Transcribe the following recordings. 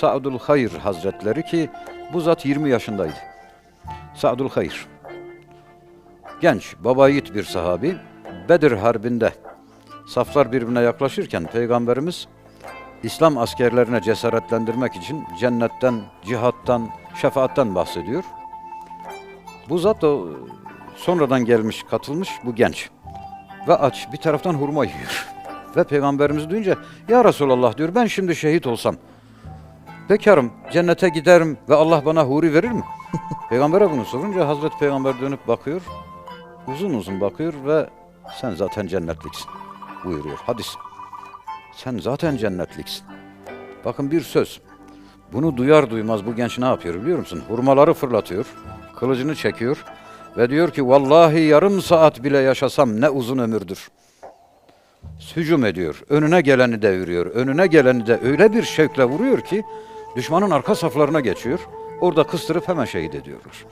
Sa'dul Hayr Hazretleri ki bu zat 20 yaşındaydı. Sa'dul Hayr. Genç, baba yiğit bir sahabi. Bedir Harbi'nde saflar birbirine yaklaşırken Peygamberimiz İslam askerlerine cesaretlendirmek için cennetten, cihattan, şefaattan bahsediyor. Bu zat da sonradan gelmiş, katılmış bu genç. Ve aç bir taraftan hurma yiyor. Ve Peygamberimiz duyunca ya Resulallah diyor ben şimdi şehit olsam bekarım cennete giderim ve Allah bana huri verir mi? Peygamber'e bunu sorunca Hazreti Peygamber dönüp bakıyor. Uzun uzun bakıyor ve sen zaten cennetliksin buyuruyor. Hadis. Sen zaten cennetliksin. Bakın bir söz. Bunu duyar duymaz bu genç ne yapıyor biliyor musun? Hurmaları fırlatıyor, kılıcını çekiyor ve diyor ki vallahi yarım saat bile yaşasam ne uzun ömürdür. Hücum ediyor, önüne geleni deviriyor, önüne geleni de öyle bir şevkle vuruyor ki düşmanın arka saflarına geçiyor. Orada kıstırıp hemen şehit ediyorlar.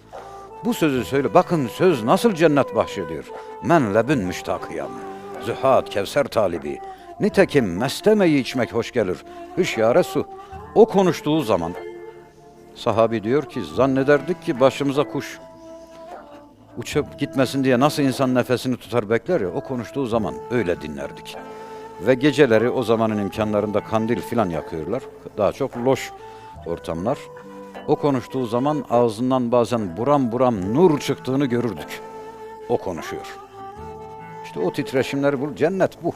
Bu sözü söyle. Bakın söz nasıl cennet bahşediyor. Men lebün müştakıyam. Zühad kevser talibi. Nitekim mestemeyi içmek hoş gelir. Hüşyare su. O konuştuğu zaman sahabi diyor ki zannederdik ki başımıza kuş uçup gitmesin diye nasıl insan nefesini tutar bekler ya o konuştuğu zaman öyle dinlerdik. Ve geceleri o zamanın imkanlarında kandil filan yakıyorlar. Daha çok loş ortamlar. O konuştuğu zaman ağzından bazen buram buram nur çıktığını görürdük. O konuşuyor. İşte o titreşimler bu. Cennet bu.